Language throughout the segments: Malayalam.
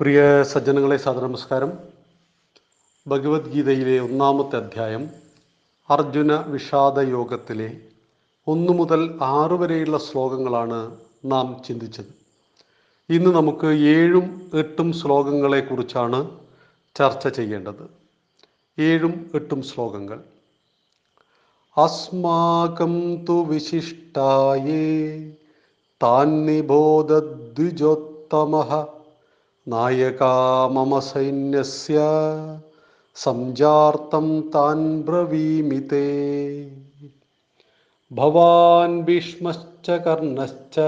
പ്രിയ സജ്ജനങ്ങളെ സദനമസ്കാരം ഭഗവത്ഗീതയിലെ ഒന്നാമത്തെ അധ്യായം അർജുന വിഷാദ യോഗത്തിലെ ഒന്നു മുതൽ ആറ് വരെയുള്ള ശ്ലോകങ്ങളാണ് നാം ചിന്തിച്ചത്. ഇന്ന് നമുക്ക് ഏഴും എട്ടും ശ്ലോകങ്ങളെ കുറിച്ചാണ് ചർച്ച ചെയ്യേണ്ടത്. ഏഴും എട്ടും ശ്ലോകങ്ങൾ. അസ്മാകം തു വിശിഷ്ടായേ താൻ നിബോധദ്വിജോത്തമഃ നായകാ മമ സംജാർത്തം താൻ ബ്രവീമി തേ. ഭവാൻ ഭീഷ്മശ്ച കർണശ്ച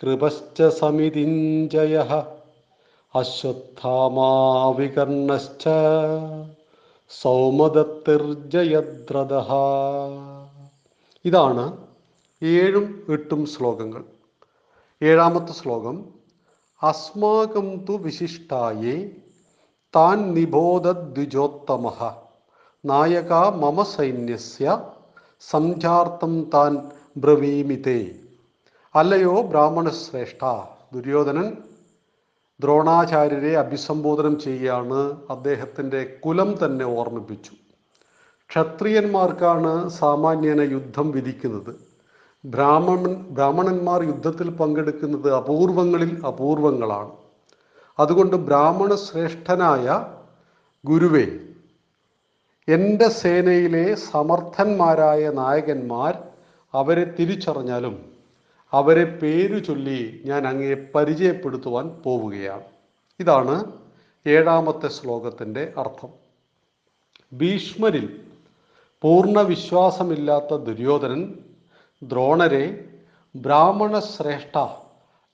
കൃപശ്ച സമിതിഞ്ജയ അശ്വത്ഥാമാവികർണശ്ച സൗമദത്തിർജയദ്രഥ ഇതാണ് ഏഴും എട്ടും ശ്ലോകങ്ങൾ. ഏഴാമത്തെ ശ്ലോകം അസ്മാകം തു വിശിഷ്ടായേ താൻ നിബോധദ്വിജോത്തമ. നായക മമ സൈന്യസ്യ സംജാർത്ഥം താൻ ബ്രവീമിതേ. അല്ലയോ ബ്രാഹ്മണശ്രേഷ്ഠ ദുര്യോധനൻ ദ്രോണാചാര്യരെ അഭിസംബോധനം ചെയ്യുകയാണ് അദ്ദേഹത്തിന്റെ കുലം തന്നെ ഓർമ്മിപ്പിച്ചു. ക്ഷത്രിയന്മാർക്കാണ് സാമാന്യന യുദ്ധം വിധിക്കുന്നത്. ബ്രാഹ്മണൻ ബ്രാഹ്മണന്മാർ യുദ്ധത്തിൽ പങ്കെടുക്കുന്നത് അപൂർവങ്ങളിൽ അപൂർവങ്ങളാണ്. അതുകൊണ്ട് ബ്രാഹ്മണ ശ്രേഷ്ഠനായ ഗുരുവേ എന്റെ സേനയിലെ സമർത്ഥന്മാരായ നായകന്മാർ അവരെ തിരിച്ചറിഞ്ഞാലും അവരെ പേരു ചൊല്ലി ഞാൻ അങ്ങയെ പരിചയപ്പെടുത്തുവാൻ പോവുകയാണ്. ഇതാണ് ഏഴാമത്തെ ശ്ലോകത്തിന്റെ അർത്ഥം. ഭീഷ്മരിൽ പൂർണ വിശ്വാസമില്ലാത്ത ദുര്യോധനൻ ദ്രോണരെ ബ്രാഹ്മണ ശ്രേഷ്ഠ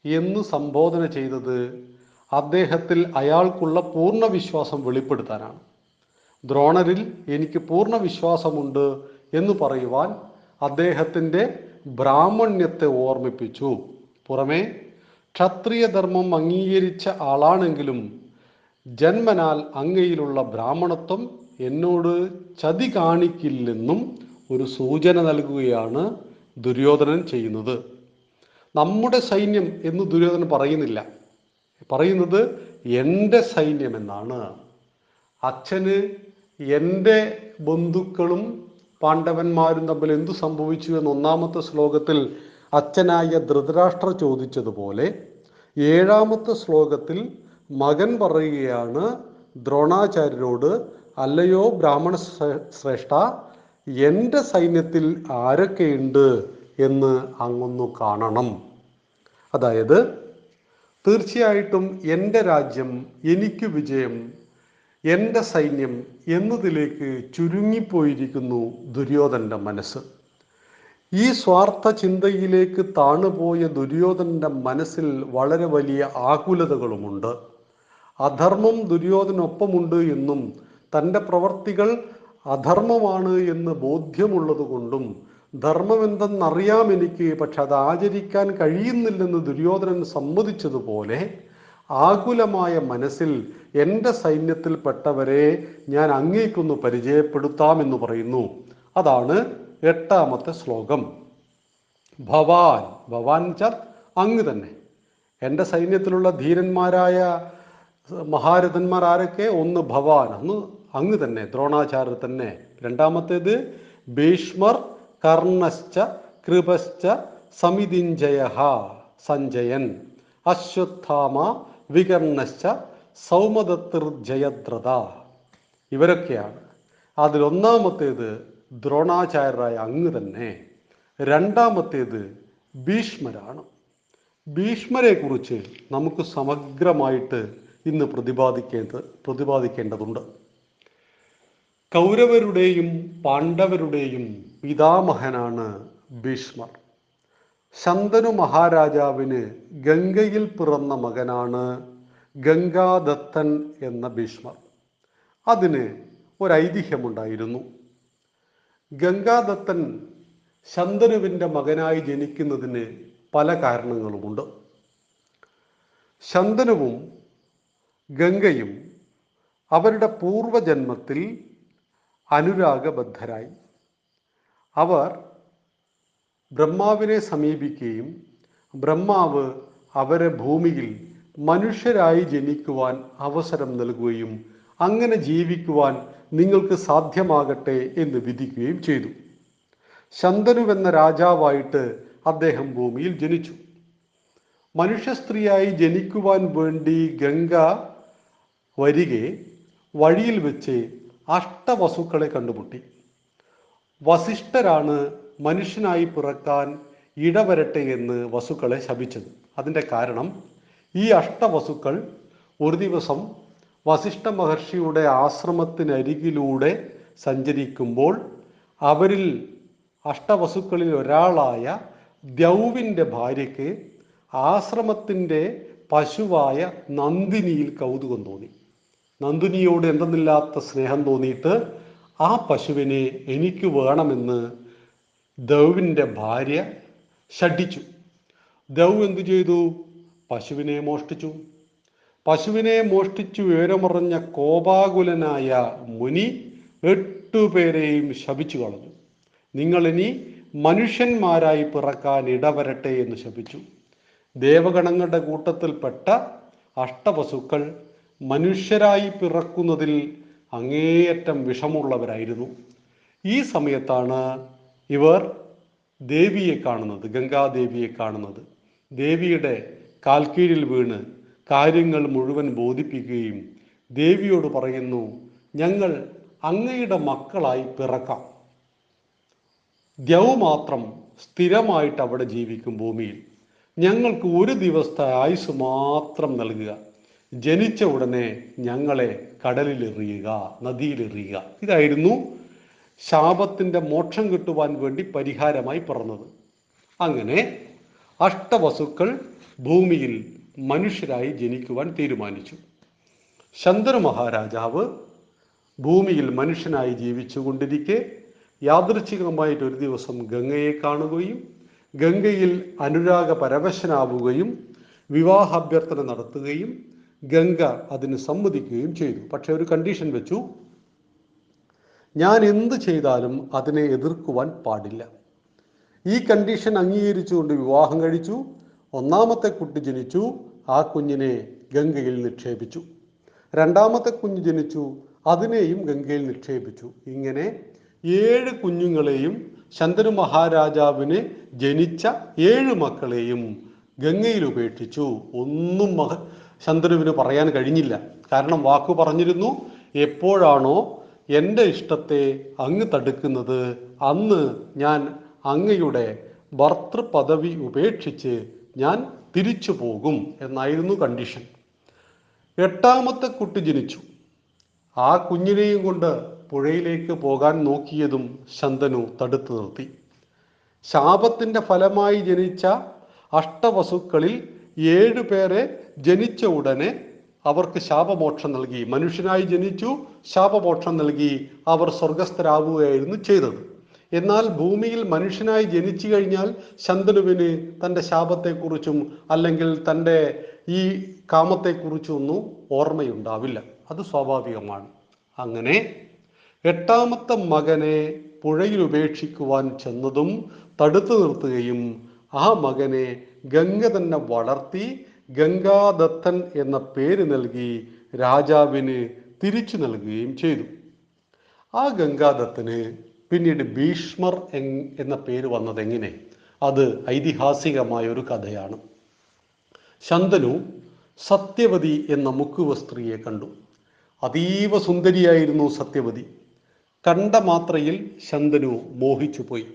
എന്ന് സംബോധന ചെയ്തത് അദ്ദേഹത്തിൽ അയാൾക്കുള്ള പൂർണ വിശ്വാസം വെളിപ്പെടുത്താനാണ്. ദ്രോണരിൽ എനിക്ക് പൂർണ വിശ്വാസമുണ്ട് എന്ന് പറയുവാൻ അദ്ദേഹത്തിന്റെ ബ്രാഹ്മണ്യത്തെ ഓർമ്മിപ്പിച്ചു. പുറമേ ക്ഷത്രിയധർമ്മം അംഗീകരിച്ച ആളാണെങ്കിലും ജന്മനാൽ അങ്ങയിലുള്ള ബ്രാഹ്മണത്വം എന്നോട് ചതി കാണിക്കില്ലെന്നും ഒരു സൂചന നൽകുകയാണ് ദുര്യോധനൻ ചെയ്യുന്നത്. നമ്മുടെ സൈന്യം എന്ന് ദുര്യോധനൻ പറയുന്നില്ല. പറയുന്നത് എന്റെ സൈന്യം എന്നാണ്. അച്ഛന് എന്റെ ബന്ധുക്കളും പാണ്ഡവന്മാരും തമ്മിൽ എന്തു സംഭവിച്ചു എന്ന് ഒന്നാമത്തെ ശ്ലോകത്തിൽ അച്ഛനായ ധൃതരാഷ്ട്ര ചോദിച്ചതുപോലെ ഏഴാമത്തെ ശ്ലോകത്തിൽ മകൻ പറയുകയാണ് ദ്രോണാചാര്യരോട് അല്ലയോ ബ്രാഹ്മണ ശ്രേഷ്ഠ എന്റെ സൈന്യത്തിൽ ആരൊക്കെയുണ്ട് എന്ന് അങ്ങൊന്നു കാണണം. അതായത് തീർച്ചയായിട്ടും എന്റെ രാജ്യം എനിക്ക് വിജയം എന്റെ സൈന്യം എന്നതിലേക്ക് ചുരുങ്ങിപ്പോയിരിക്കുന്നു ദുര്യോധന്റെ മനസ്സ്. ഈ സ്വാർത്ഥ ചിന്തയിലേക്ക് താണുപോയ ദുര്യോധന്റെ മനസ്സിൽ വളരെ വലിയ ആകുലതകളുമുണ്ട്. അധർമ്മം ദുര്യോധനൊപ്പമുണ്ട് എന്നും തന്റെ പ്രവർത്തികൾ അധർമ്മമാണ് എന്ന് ബോധ്യമുള്ളത് കൊണ്ടും ധർമ്മം എന്തെന്നറിയാം എനിക്ക് പക്ഷെ അത് ആചരിക്കാൻ കഴിയുന്നില്ലെന്ന് ദുര്യോധനൻ സമ്മതിച്ചതുപോലെ ആകുലമായ മനസ്സിൽ എന്റെ സൈന്യത്തിൽപ്പെട്ടവരെ ഞാൻ അങ്ങേക്കൊന്ന് പരിചയപ്പെടുത്താമെന്ന് പറയുന്നു. അതാണ് എട്ടാമത്തെ ശ്ലോകം. ഭവാൻ. ഭവാൻ ച അങ്ങ് തന്നെ. എന്റെ സൈന്യത്തിലുള്ള ധീരന്മാരായ മഹാരഥന്മാർ ആരൊക്കെ? ഒന്ന് ഭവാൻ. ഒന്ന് അങ്ങ് തന്നെ ദ്രോണാചാര്യർ തന്നെ. രണ്ടാമത്തേത് ഭീഷ്മർ കർണശ്ച കൃപശ്ച സമിതിഞ്ജയ സഞ്ജയൻ. അശ്വത്ഥാമ വികർണശ്ച സൗമദത്തിർജയദ്രത ഇവരൊക്കെയാണ്. അതിലൊന്നാമത്തേത് ദ്രോണാചാര്യരായ അങ്ങ് തന്നെ. രണ്ടാമത്തേത് ഭീഷ്മരാണ്. ഭീഷ്മരെ കുറിച്ച് നമുക്ക് സമഗ്രമായിട്ട് ഇന്ന് പ്രതിപാദിക്കേണ്ടത് പ്രതിപാദിക്കേണ്ടതുണ്ട്. കൗരവരുടെയും പാണ്ഡവരുടെയും പിതാമഹനാണ് ഭീഷ്മർ. ശന്തനു മഹാരാജാവിന് ഗംഗയിൽ പിറന്ന മകനാണ് ഗംഗാദത്തൻ എന്ന ഭീഷ്മർ. അതിന് ഒരൈതിഹ്യമുണ്ടായിരുന്നു. ഗംഗാദത്തൻ ശന്തനുവിന്റെ മകനായി ജനിക്കുന്നതിന് പല കാരണങ്ങളുമുണ്ട്. ശന്തനുവും ഗംഗയും അവരുടെ പൂർവജന്മത്തിൽ അനുരാഗബദ്ധരായി. അവർ ബ്രഹ്മാവിനെ സമീപിക്കുകയും ബ്രഹ്മാവ് അവരെ ഭൂമിയിൽ മനുഷ്യരായി ജനിക്കുവാൻ അവസരം നൽകുകയും അങ്ങനെ ജീവിക്കുവാൻ നിങ്ങൾക്ക് സാധ്യമാകട്ടെ എന്ന് വിധിക്കുകയും ചെയ്തു. ശന്തനുവെന്ന രാജാവായിട്ട് അദ്ദേഹം ഭൂമിയിൽ ജനിച്ചു. മനുഷ്യ സ്ത്രീയായി ജനിക്കുവാൻ വേണ്ടി ഗംഗ വരികെ വഴിയിൽ വെച്ച് അഷ്ടവസുക്കളെ കണ്ടുമുട്ടി. വസിഷ്ഠരാണ് മനുഷ്യനായി പിറക്കാൻ ഇടവരട്ടെ എന്ന് വസുക്കളെ ശപിച്ചത്. അതിന്റെ കാരണം ഈ അഷ്ടവസുക്കൾ ഒരു ദിവസം വസിഷ്ഠ മഹർഷിയുടെ ആശ്രമത്തിനരികിലൂടെ സഞ്ചരിക്കുമ്പോൾ അവരിൽ അഷ്ടവസുക്കളിൽ ഒരാളായ ദ്യൗവിന്റെ ഭാര്യയ്ക്ക് ആശ്രമത്തിന്റെ പശുവായ നന്ദിനിയിൽ കൗതുകം തോന്നി. നന്ദിനിയോട് എന്തെന്നില്ലാത്ത സ്നേഹം തോന്നിയിട്ട് ആ പശുവിനെ എനിക്ക് വേണമെന്ന് ദൗവിന്റെ ഭാര്യ ഷഡിച്ചു ദൗ എന്തു ചെയ്തു? പശുവിനെ മോഷ്ടിച്ചു. പശുവിനെ മോഷ്ടിച്ചു വിവരമറിഞ്ഞ കോപാകുലനായ മുനി എട്ടുപേരെയും ശപിച്ചു കളഞ്ഞു. നിങ്ങളിനി മനുഷ്യന്മാരായി പിറക്കാൻ ഇടവരട്ടെ എന്ന് ശപിച്ചു. ദേവഗണങ്ങളുടെ കൂട്ടത്തിൽപ്പെട്ട അഷ്ടവസുക്കൾ മനുഷ്യരായി പിറക്കുന്നതിൽ അങ്ങേയറ്റം വിഷമുള്ളവരായിരുന്നു. ഈ സമയത്താണ് ഇവർ ദേവിയെ കാണുന്നത് ഗംഗാദേവിയെ കാണുന്നത്. ദേവിയുടെ കാൽക്കീഴിൽ വീണ് കാര്യങ്ങൾ മുഴുവൻ ബോധിപ്പിക്കുകയും ദേവിയോട് പറയുന്നു ഞങ്ങൾ അങ്ങയുടെ മക്കളായി പിറക്കാം. ദ്യവ് മാത്രം സ്ഥിരമായിട്ട് അവിടെ ജീവിക്കും ഭൂമിയിൽ. ഞങ്ങൾക്ക് ഒരു ദിവസത്തെ ആയുസ് മാത്രം നൽകുക. ജനിച്ച ഉടനെ ഞങ്ങളെ കടലിലെറിയുക നദിയിലെറിയുക. ഇതായിരുന്നു ശാപത്തിന്റെ മോക്ഷം കിട്ടുവാൻ വേണ്ടി പരിഹാരമായി പറഞ്ഞത് അങ്ങനെ അഷ്ടവസുക്കൾ ഭൂമിയിൽ മനുഷ്യരായി ജനിക്കുവാൻ തീരുമാനിച്ചു. ശന്തനു മഹാരാജാവ് ഭൂമിയിൽ മനുഷ്യനായി ജീവിച്ചുകൊണ്ടിരിക്കെ യാദൃച്ഛികമായിട്ട് ഒരു ദിവസം ഗംഗയെ കാണുകയും ഗംഗയിൽ അനുരാഗ പരവശനാവുകയും വിവാഹാഭ്യർത്ഥന നടത്തുകയും ഗംഗ അതിന് സമ്മതിക്കുകയും ചെയ്തു. പക്ഷെ ഒരു കണ്ടീഷൻ വെച്ചു. ഞാൻ എന്ത് ചെയ്താലും അതിനെ എതിർക്കുവാൻ പാടില്ല. ഈ കണ്ടീഷൻ അംഗീകരിച്ചുകൊണ്ട് വിവാഹം കഴിച്ചു. ഒന്നാമത്തെ കുട്ടി ജനിച്ചു. ആ കുഞ്ഞിനെ ഗംഗയിൽ നിക്ഷേപിച്ചു. രണ്ടാമത്തെ കുഞ്ഞ് ജനിച്ചു. അതിനെയും ഗംഗയിൽ നിക്ഷേപിച്ചു. ഇങ്ങനെ ഏഴ് കുഞ്ഞുങ്ങളെയും ശന്തനു മഹാരാജാവിന് ജനിച്ച ഏഴ് മക്കളെയും ഗംഗയിൽ ഉപേക്ഷിച്ചു. ഒന്നും മഹ ശന്തനുവിന് പറയാൻ കഴിഞ്ഞില്ല. കാരണം വാക്കു പറഞ്ഞിരുന്നു എപ്പോഴാണോ എന്റെ ഇഷ്ടത്തെ അങ്ങ് തടുക്കുന്നത് അന്ന് ഞാൻ അങ്ങയുടെ ഭർത്തൃപദവി ഉപേക്ഷിച്ച് ഞാൻ തിരിച്ചു പോകും എന്നായിരുന്നു കണ്ടീഷൻ എട്ടാമത്തെ കുട്ടി ജനിച്ചു. ആ കുഞ്ഞിനെയും കൊണ്ട് പുഴയിലേക്ക് പോകാൻ നോക്കിയതും ശന്തനു തടുത്തു നിർത്തി. ശാപത്തിന്റെ ഫലമായി ജനിച്ച അഷ്ടവസുക്കളിൽ ഏഴു പേരെ ജനിച്ച ഉടനെ അവർക്ക് ശാപമോക്ഷം നൽകി. മനുഷ്യനായി ജനിച്ചു ശാപമോക്ഷം നൽകി അവർ സ്വർഗസ്ഥരാവുകയായിരുന്നു ചെയ്തത്. എന്നാൽ ഭൂമിയിൽ മനുഷ്യനായി ജനിച്ചു കഴിഞ്ഞാൽ ശന്തനുവിന് തന്റെ ശാപത്തെക്കുറിച്ചും അല്ലെങ്കിൽ തന്റെ ഈ കാമത്തെക്കുറിച്ചും ഒന്നും ഓർമ്മയുണ്ടാവില്ല. അത് സ്വാഭാവികമാണ്. അങ്ങനെ എട്ടാമത്തെ മകനെ പുഴയിൽ ഉപേക്ഷിക്കുവാൻ ചെന്നതും തടുത്തു നിർത്തുകയും ആ മകനെ ഗംഗ തന്നെ വളർത്തി ഗംഗാദത്തൻ എന്ന പേര് നൽകി രാജാവിന് തിരിച്ചു നൽകുകയും ചെയ്തു. ആ ഗംഗാദത്തന് പിന്നീട് ഭീഷ്മർ എന്ന പേര് വന്നതെങ്ങനെ? അത് ഐതിഹാസികമായ ഒരു കഥയാണ്. ശന്തനു സത്യവതി എന്ന മുക്കുവ സ്ത്രീയെ കണ്ടു. അതീവ സുന്ദരിയായിരുന്നു സത്യവതി. കണ്ട മാത്രയിൽ ശന്തനു മോഹിച്ചു പോയി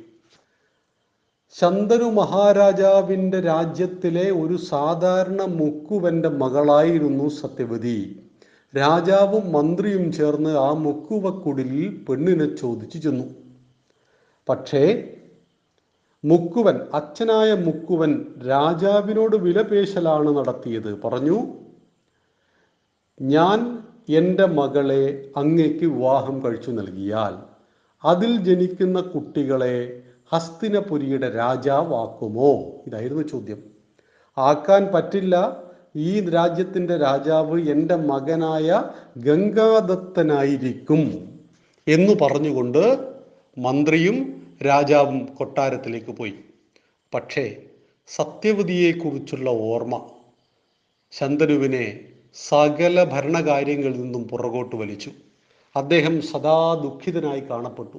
ശന്തനു മഹാരാജാവിന്റെ രാജ്യത്തിലെ ഒരു സാധാരണ മുക്കുവന്റെ മകളായിരുന്നു സത്യവതി. രാജാവും മന്ത്രിയും ചേർന്ന് ആ മുക്കുവക്കുടിലിൽ പെണ്ണിനെ ചോദിച്ചു ചെന്നു. പക്ഷേ മുക്കുവൻ അച്ഛനായ മുക്കുവൻ രാജാവിനോട് വിലപേശലാണ് നടത്തിയത്. പറഞ്ഞു ഞാൻ എന്റെ മകളെ അങ്ങേക്ക് വിവാഹം കഴിച്ചു നൽകിയാൽ അതിൽ ജനിക്കുന്ന കുട്ടികളെ ഹസ്തിനപുരിയുടെ രാജാവാക്കുമോ? ഇതായിരുന്നു ചോദ്യം. ആക്കാൻ പറ്റില്ല. ഈ രാജ്യത്തിന്റെ രാജാവ് എന്റെ മകനായ ഗംഗാദത്തനായിരിക്കും എന്ന് പറഞ്ഞുകൊണ്ട് മന്ത്രിയും രാജാവും കൊട്ടാരത്തിലേക്ക് പോയി. പക്ഷേ സത്യവതിയെക്കുറിച്ചുള്ള ഓർമ്മ ശന്തനുവിനെ സകല ഭരണകാര്യങ്ങളിൽ നിന്നും പുറകോട്ട് വലിച്ചു. അദ്ദേഹം സദാ ദുഃഖിതനായി കാണപ്പെട്ടു.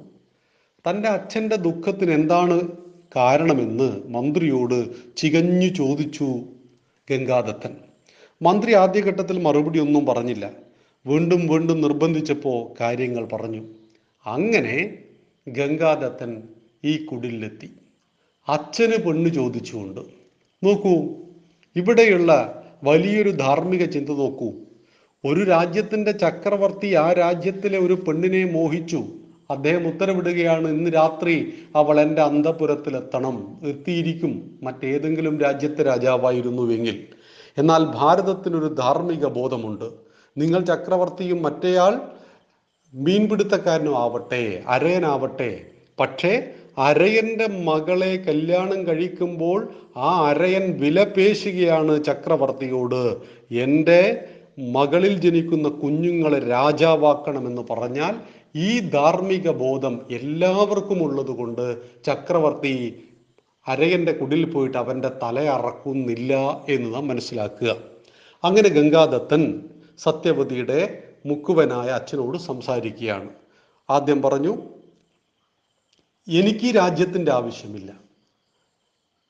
തന്റെ അച്ഛന്റെ ദുഃഖത്തിന് എന്താണ് കാരണമെന്ന് മന്ത്രിയോട് ചികഞ്ഞു ചോദിച്ചു ഗംഗാദത്തൻ. മന്ത്രി ആദ്യഘട്ടത്തിൽ മറുപടി ഒന്നും പറഞ്ഞില്ല. വീണ്ടും വീണ്ടും നിർബന്ധിച്ചപ്പോൾ കാര്യങ്ങൾ പറഞ്ഞു. അങ്ങനെ ഗംഗാദത്തൻ ഈ കുടിലെത്തി. അച്ഛന് പെണ്ണ് ചോദിച്ചുകൊണ്ട് നോക്കൂ ഇവിടെയുള്ള വലിയൊരു ധാർമ്മിക ചിന്ത നോക്കൂ. ഒരു രാജ്യത്തിന്റെ ചക്രവർത്തി ആ രാജ്യത്തിലെ ഒരു പെണ്ണിനെ മോഹിച്ചു. അദ്ദേഹം ഉത്തരവിടുകയാണ് ഇന്ന് രാത്രി അവൾ എന്റെ അന്തപുരത്തിലെത്തണം. എത്തിയിരിക്കും മറ്റേതെങ്കിലും രാജ്യത്തെ രാജാവായിരുന്നുവെങ്കിൽ. എന്നാൽ ഭാരതത്തിനൊരു ധാർമ്മിക ബോധമുണ്ട്. നിങ്ങൾ ചക്രവർത്തിയും മറ്റേയാൾ മീൻപിടുത്തക്കാരനും ആവട്ടെ അരയനാവട്ടെ. പക്ഷേ അരയന്റെ മകളെ കല്യാണം കഴിക്കുമ്പോൾ ആ അരയൻ വിലപേശുകയാണ് ചക്രവർത്തിയോട്. എന്റെ മകളിൽ ജനിക്കുന്ന കുഞ്ഞുങ്ങളെ രാജാവാക്കണമെന്ന് പറഞ്ഞാൽ ഈ ധാർമ്മിക ബോധം എല്ലാവർക്കും ഉള്ളതുകൊണ്ട് ചക്രവർത്തി അരയന്റെ കുടിൽ പോയിട്ട് അവന്റെ തല അറക്കുന്നില്ല എന്ന് നാം മനസ്സിലാക്കുക. അങ്ങനെ ഗംഗാദത്തൻ സത്യവതിയുടെ മുക്കുവനായ അച്ഛനോട് സംസാരിക്കുകയാണ്. ആദ്യം പറഞ്ഞു എനിക്ക് രാജ്യത്തിന്റെ ആവശ്യമില്ല.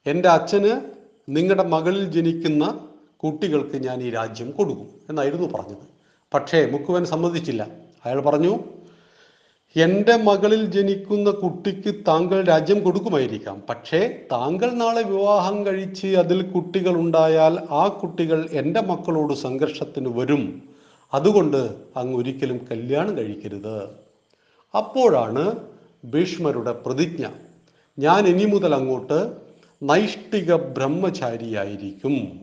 എന്റെ അച്ഛന് നിങ്ങളുടെ മകളിൽ ജനിക്കുന്ന കുട്ടികൾക്ക് ഞാൻ ഈ രാജ്യം കൊടുക്കും എന്നായിരുന്നു പറഞ്ഞത്. പക്ഷേ മുക്കുവൻ സമ്മതിച്ചില്ല. അയാൾ പറഞ്ഞു എന്റെ മകളിൽ ജനിക്കുന്ന കുട്ടിക്ക് താങ്കൾ രാജ്യം കൊടുക്കുമായിരിക്കാം. പക്ഷേ താങ്കൾ നാളെ വിവാഹം കഴിച്ച് അതിൽ കുട്ടികൾ ഉണ്ടായാൽ ആ കുട്ടികൾ എന്റെ മക്കളോട് സംഘർഷത്തിന് വരും. അതുകൊണ്ട് അങ്ങ് ഒരിക്കലും കല്യാണം കഴിക്കരുത്. അപ്പോഴാണ് ഭീഷ്മരുടെ പ്രതിജ്ഞ. ഞാൻ ഇനി മുതൽ അങ്ങോട്ട് നൈഷ്ഠിക ബ്രഹ്മചാരിയായിരിക്കും.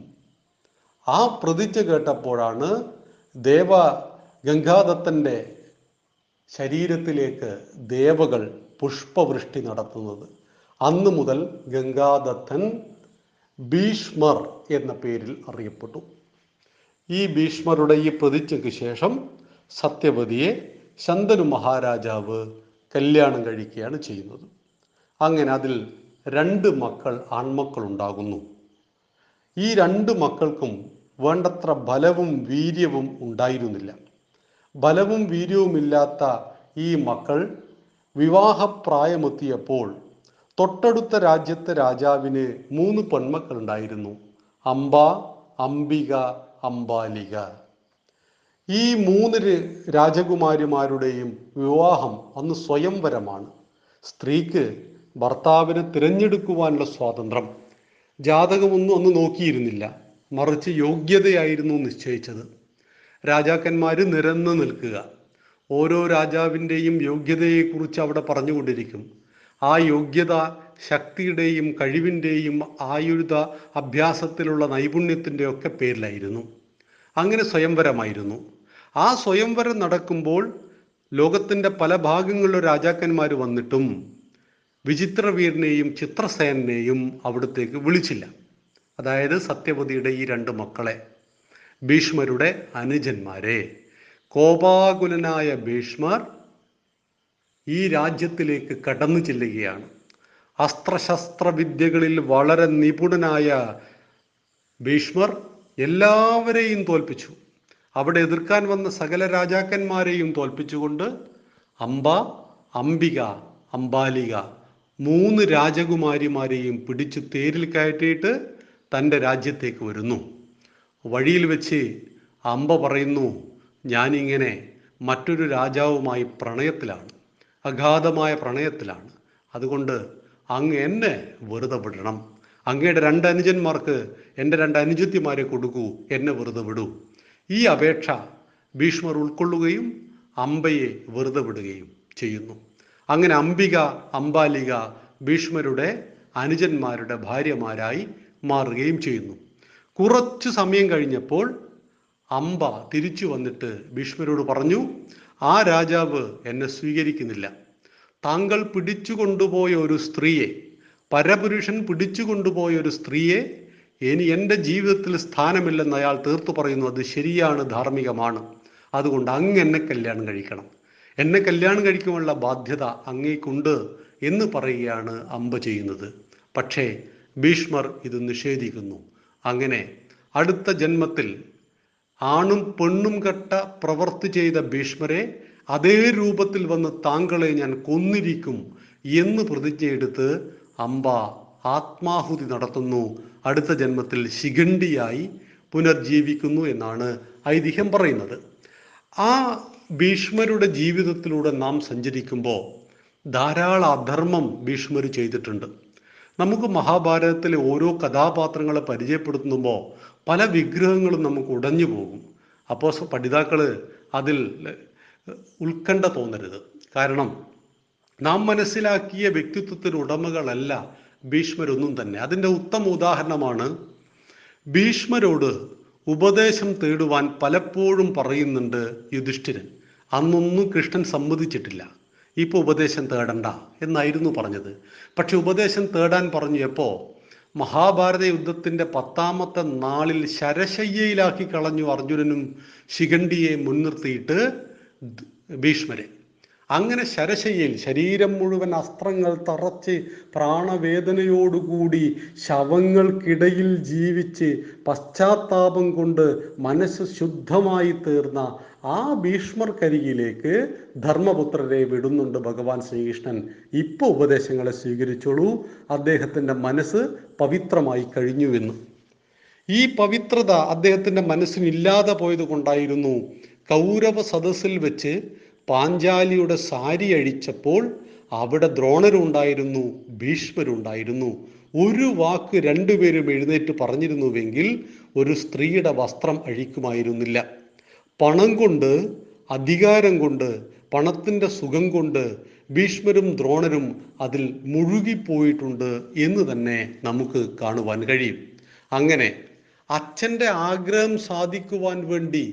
ആ പ്രതിജ്ഞ കേട്ടപ്പോഴാണ് ദേവ ഗംഗാദത്തന്റെ ശരീരത്തിലേക്ക് ദേവകൾ പുഷ്പവൃഷ്ടി നടത്തുന്നത്. അന്ന് മുതൽ ഗംഗാദത്തൻ ഭീഷ്മർ എന്ന പേരിൽ അറിയപ്പെട്ടു. ഈ ഭീഷ്മരുടെ ഈ പ്രതിജ്ഞയ്ക്ക് ശേഷം സത്യവതിയെ ശന്തനു മഹാരാജാവ് കല്യാണം കഴിക്കുകയാണ് ചെയ്യുന്നത്. അങ്ങനെ അതിൽ രണ്ട് മക്കൾ ആൺമക്കൾ ഉണ്ടാകുന്നു ഈ രണ്ട് മക്കൾക്കും വേണ്ടത്ര ബലവും വീര്യവും ഉണ്ടായിരുന്നില്ല. ബലവും വീര്യവുമില്ലാത്ത ഈ മക്കൾ വിവാഹപ്രായമെത്തിയപ്പോൾ തൊട്ടടുത്ത രാജ്യത്തെ രാജാവിന് മൂന്ന് പെൺമക്കൾ ഉണ്ടായിരുന്നു അംബ അംബിക അംബാലിക. ഈ മൂന്ന് രാജകുമാരിമാരുടെയും വിവാഹം അന്ന് സ്വയംവരമാണ്. സ്ത്രീക്ക് ഭർത്താവിനെ തിരഞ്ഞെടുക്കുവാനുള്ള സ്വാതന്ത്ര്യം. ജാതകമൊന്നും അന്ന് നോക്കിയിരുന്നില്ല. മറിച്ച് യോഗ്യതയായിരുന്നു നിശ്ചയിച്ചത്. രാജാക്കന്മാർ നിരന്ന് നിൽക്കുക. ഓരോ രാജാവിന്റെയും യോഗ്യതയെക്കുറിച്ച് അവിടെ പറഞ്ഞുകൊണ്ടിരിക്കും. ആ യോഗ്യത ശക്തിയുടെയും കഴിവിന്റെയും ആയുധ അഭ്യാസത്തിലുള്ള നൈപുണ്യത്തിന്റെ ഒക്കെ പേരിലായിരുന്നു. അങ്ങനെ സ്വയംവരമായിരുന്നു. ആ സ്വയംവരം നടക്കുമ്പോൾ ലോകത്തിന്റെ പല ഭാഗങ്ങളിലും രാജാക്കന്മാർ വന്നിട്ടും വിചിത്രവീരനെയും ചിത്രസേനെയും അവിടത്തേക്ക് വിളിച്ചില്ല. അതായത് സത്യവതിയുടെ ഈ രണ്ട് മക്കളെ. ഭീഷ്മരുടെ അനുജന്മാരെ. കോപാകുലനായ ഭീഷ്മർ ഈ രാജ്യത്തിലേക്ക് കടന്നു ചെല്ലുകയാണ്. അസ്ത്രശസ്ത്രവിദ്യകളിൽ വളരെ നിപുണനായ ഭീഷ്മർ എല്ലാവരെയും തോൽപ്പിച്ചു. അവിടെ എതിർക്കാൻ വന്ന സകല രാജാക്കന്മാരെയും തോൽപ്പിച്ചുകൊണ്ട് അംബ അംബിക അംബാലിക മൂന്ന് രാജകുമാരിമാരെയും പിടിച്ചു തേരിൽ കയറ്റിയിട്ട് തന്റെ രാജ്യത്തേക്ക് വരുന്നു. വഴിയിൽ വെച്ച് അമ്പ പറയുന്നു ഞാനിങ്ങനെ മറ്റൊരു രാജാവുമായി പ്രണയത്തിലാണ് അഗാധമായ പ്രണയത്തിലാണ്. അതുകൊണ്ട് അങ്ങ് എന്നെ വെറുതെ വിടണം. അങ്ങയുടെ രണ്ട് അനുജന്മാർക്ക് എന്റെ രണ്ട് അനുജത്തിമാരെ കൊടുക്കൂ എന്നെ വെറുതെ വിടൂ. ഈ അപേക്ഷ ഭീഷ്മർ ഉൾക്കൊള്ളുകയും അമ്പയെ വെറുതെ വിടുകയും ചെയ്യുന്നു. അങ്ങനെ അംബിക അംബാലിക ഭീഷ്മരുടെ അനുജന്മാരുടെ ഭാര്യമാരായി മാറുകയും ചെയ്യുന്നു. കുറച്ചു സമയം കഴിഞ്ഞപ്പോൾ അംബ തിരിച്ചു വന്നിട്ട് ഭീഷ്മരോട് പറഞ്ഞു ആ രാജാവ് എന്നെ സ്വീകരിക്കുന്നില്ല. താങ്കൾ പിടിച്ചു കൊണ്ടുപോയ ഒരു സ്ത്രീയെ പരപുരുഷൻ പിടിച്ചു കൊണ്ടുപോയ ഒരു സ്ത്രീയെ ഇനി എന്റെ ജീവിതത്തിൽ സ്ഥാനമില്ലെന്ന് അയാൾ തീർത്തു പറയുന്നു. അത് ശരിയാണ് ധാർമ്മികമാണ്. അതുകൊണ്ട് അങ്ങ് എന്നെ കല്യാണം കഴിക്കണം. എന്നെ കല്യാണം കഴിക്കുമുള്ള ബാധ്യത അങ്ങേക്കുണ്ട് എന്ന് പറയുകയാണ് അമ്പ ചെയ്യുന്നത്. പക്ഷേ ഭീഷ്മർ ഇത് നിഷേധിക്കുന്നു. അങ്ങനെ അടുത്ത ജന്മത്തിൽ ആണും പെണ്ണും കെട്ട പ്രവർത്തി ചെയ്ത ഭീഷ്മരെ അതേ രൂപത്തിൽ വന്ന് താങ്കളെ ഞാൻ കൊന്നിരിക്കും എന്ന് പ്രതിജ്ഞയെടുത്ത് അംബ ആത്മാഹുതി നടത്തുന്നു. അടുത്ത ജന്മത്തിൽ ശിഖണ്ഡിയായി പുനർജീവിക്കുന്നു എന്നാണ് ഐതിഹ്യം പറയുന്നത്. ആ ഭീഷ്മരുടെ ജീവിതത്തിലൂടെ നാം സഞ്ചരിക്കുമ്പോൾ ധാരാളം അധർമ്മം ഭീഷ്മർ ചെയ്തിട്ടുണ്ട്. നമുക്ക് മഹാഭാരതത്തിലെ ഓരോ കഥാപാത്രങ്ങളെ പരിചയപ്പെടുത്തുമ്പോൾ പല വിഗ്രഹങ്ങളും നമുക്ക് ഉടഞ്ഞു പോകും. അപ്പോൾ പഠിതാക്കൾ അതിൽ ഉത്കണ്ഠ തോന്നരുത്. കാരണം നാം മനസ്സിലാക്കിയ വ്യക്തിത്വത്തിന് ഉടമകളല്ല ഭീഷ്മരൊന്നും തന്നെ. അതിന്റെ ഉത്തമ ഉദാഹരണമാണ് ഭീഷ്മരോട് ഉപദേശം തേടുവാൻ പലപ്പോഴും പറയുന്നുണ്ട് യുധിഷ്ഠിരൻ. അന്നൊന്നും കൃഷ്ണൻ സമ്മതിച്ചിട്ടില്ല. ഇപ്പൊ ഉപദേശം തേടണ്ട എന്നായിരുന്നു പറഞ്ഞത്. പക്ഷെ ഉപദേശം തേടാൻ പറഞ്ഞപ്പോൾ മഹാഭാരത യുദ്ധത്തിന്റെ പത്താമത്തെ നാളിൽ ശരശയ്യയിലാക്കി കളഞ്ഞു അർജുനനും ശിഖണ്ഡിയെ മുൻനിർത്തിയിട്ട് ഭീഷ്മരെ. അങ്ങനെ ശരശയിൽ ശരീരം മുഴുവൻ അസ്ത്രങ്ങൾ തറച്ച് പ്രാണവേദനയോടുകൂടി ശവങ്ങൾക്കിടയിൽ ജീവിച്ച് പശ്ചാത്താപം കൊണ്ട് മനസ്സ് ശുദ്ധമായി തീർന്ന ആ ഭീഷ്മർക്കരികിലേക്ക് ധർമ്മപുത്രരെ വിടുന്നുണ്ട് ഭഗവാൻ ശ്രീകൃഷ്ണൻ. ഇപ്പോൾ ഉപദേശങ്ങളെ സ്വീകരിച്ചോളൂ. അദ്ദേഹത്തിന്റെ മനസ്സ് പവിത്രമായി കഴിഞ്ഞുവെന്ന് ഈ പവിത്രത അദ്ദേഹത്തിന്റെ മനസ്സിനില്ലാതെ പോയത് കൊണ്ടായിരുന്നു കൗരവ സദസ്സിൽ വെച്ച് പാഞ്ചാലിയുടെ സാരി അഴിച്ചപ്പോൾ അവിടെ ദ്രോണരുണ്ടായിരുന്നു ഭീഷ്മരുണ്ടായിരുന്നു. ഒരു വാക്ക് രണ്ടുപേരും എഴുന്നേറ്റ് പറഞ്ഞിരുന്നുവെങ്കിൽ ഒരു സ്ത്രീയുടെ വസ്ത്രം അഴിക്കുമായിരുന്നില്ല. പണം കൊണ്ട് അധികാരം കൊണ്ട് പണത്തിന്റെ സുഖം കൊണ്ട് ഭീഷ്മരും ദ്രോണരും അതിൽ മുഴുകിപ്പോയിട്ടുണ്ട് എന്ന് തന്നെ നമുക്ക് കാണുവാൻ കഴിയും. അങ്ങനെ അച്ഛന്റെ ആഗ്രഹം സാധിക്കുവാൻ വേണ്ടി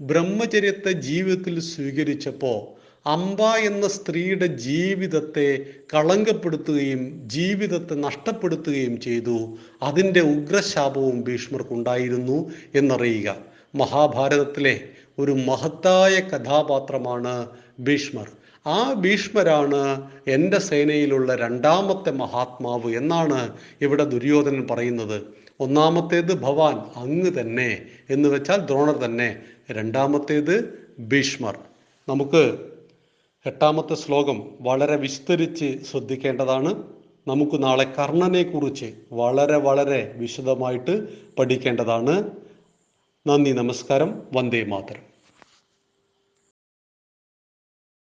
ബ്രഹ്മചര്യത്തെ ജീവിതത്തിൽ സ്വീകരിച്ചപ്പോൾ അംബ എന്ന സ്ത്രീയുടെ ജീവിതത്തെ കളങ്കപ്പെടുത്തുകയും ജീവിതത്തെ നഷ്ടപ്പെടുത്തുകയും ചെയ്തു. അതിന്റെ ഉഗ്രശാപവും ഭീഷ്മർക്കുണ്ടായിരുന്നു എന്നറിയുക. മഹാഭാരതത്തിലെ ഒരു മഹത്തായ കഥാപാത്രമാണ് ഭീഷ്മർ. ആ ഭീഷ്മരാണ് എന്റെ സേനയിലുള്ള രണ്ടാമത്തെ മഹാത്മാവ് എന്നാണ് ഇവിടെ ദുര്യോധനൻ പറയുന്നത്. ഒന്നാമത്തേത് ഭവാൻ അങ്ങ് തന്നെ എന്ന് വെച്ചാൽ ദ്രോണർ തന്നെ. രണ്ടാമത്തേത് ഭീഷ്മർ. നമുക്ക് എട്ടാമത്തെ ശ്ലോകം വളരെ വിസ്തരിച്ച് ശ്രദ്ധിക്കേണ്ടതാണ്. നമുക്ക് നാളെ കർണനെ കുറിച്ച് വളരെ വളരെ വിശദമായിട്ട് പഠിക്കേണ്ടതാണ്. നന്ദി നമസ്കാരം. വന്ദേ മാതരം.